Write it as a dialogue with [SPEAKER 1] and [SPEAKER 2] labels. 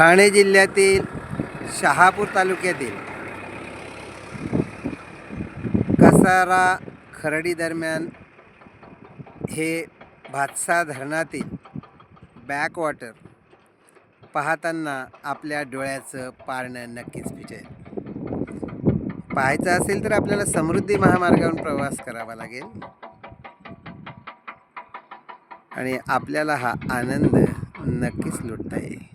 [SPEAKER 1] ठाणे जिल्ह्यातील शहापूर तालुक्यातील कसारा खरडी दरम्यान हे भातसा धरणातील बॅकवॉटर पाहताना आपल्या डोळ्याचं पारणं नक्कीच पिचेल पाहायचं असेल तर आपल्याला समृद्धी महामार्गावरून प्रवास करावा लागेल. आणि आपल्याला हा आनंद नक्कीच लुटता येईल.